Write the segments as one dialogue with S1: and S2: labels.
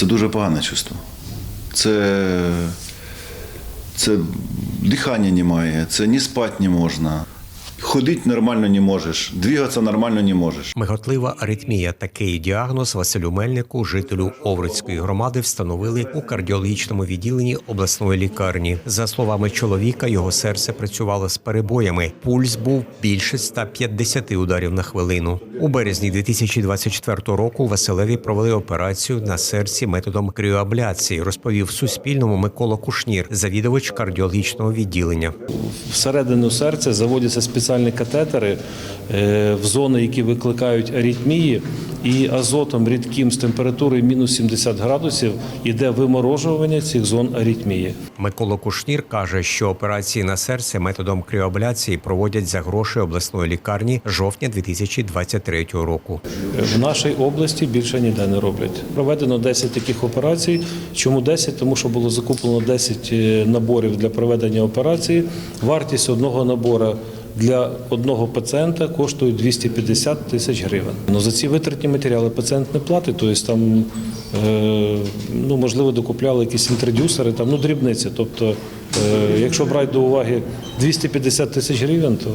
S1: Це дуже погане чувство. Це, це дихання немає, це ні спати не можна. Ходити нормально не можеш, двигатися нормально не можеш.
S2: Миготлива аритмія. Такий діагноз Василю Мельнику, жителю Овруцької громади, встановили у кардіологічному відділенні обласної лікарні. За словами чоловіка, його серце працювало з перебоями. Пульс був більше 150 ударів на хвилину. У березні 2024 року Василеві провели операцію на серці методом кріоабляції. Розповів Суспільному Микола Кушнір, завідувач кардіологічного відділення.
S3: Всередину серця заводяться спеціальні катетери е, в зони, які викликають аритмії, і азотом рідким з температурою мінус 70 градусів іде виморожування цих зон аритмії.
S2: Микола Кушнір каже, що операції на серце методом кріоабляції проводять за гроші обласної лікарні жовтня 2023 року.
S3: В нашій області більше ніде не роблять. Проведено 10 таких операцій. Чому 10? Тому що було закуплено 10 наборів для проведення операції. Вартість одного набора для одного пацієнта коштує 250 тисяч гривень. Ну, за ці витратні матеріали пацієнт не платить, тобто там, ну, можливо, докупляли якісь інтродюсери, там, ну, дрібниці. Тобто, е, якщо брати до уваги 250 тисяч гривень, то,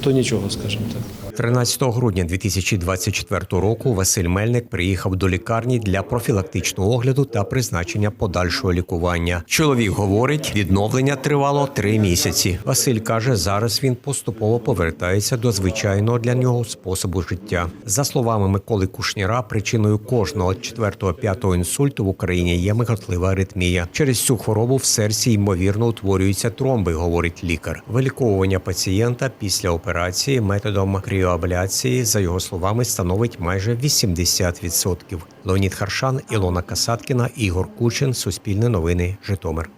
S3: то нічого, скажімо так.
S2: 13 грудня 2024 року Василь Мельник приїхав до лікарні для профілактичного огляду та призначення подальшого лікування. Чоловік говорить, відновлення тривало три місяці. Василь каже, зараз він поступово повертається до звичайного для нього способу життя. За словами Миколи Кушніра, причиною кожного 4-5 інсульту в Україні є миготлива аритмія. Через цю хворобу в серці ймовірно утворюються тромби, говорить лікар. Виліковування пацієнта після операції методом кріоабляції, за його словами, становить майже 80%. Леонід Харшан, Ілона Касаткіна, Ігор Кучин, Суспільне новини, Житомир.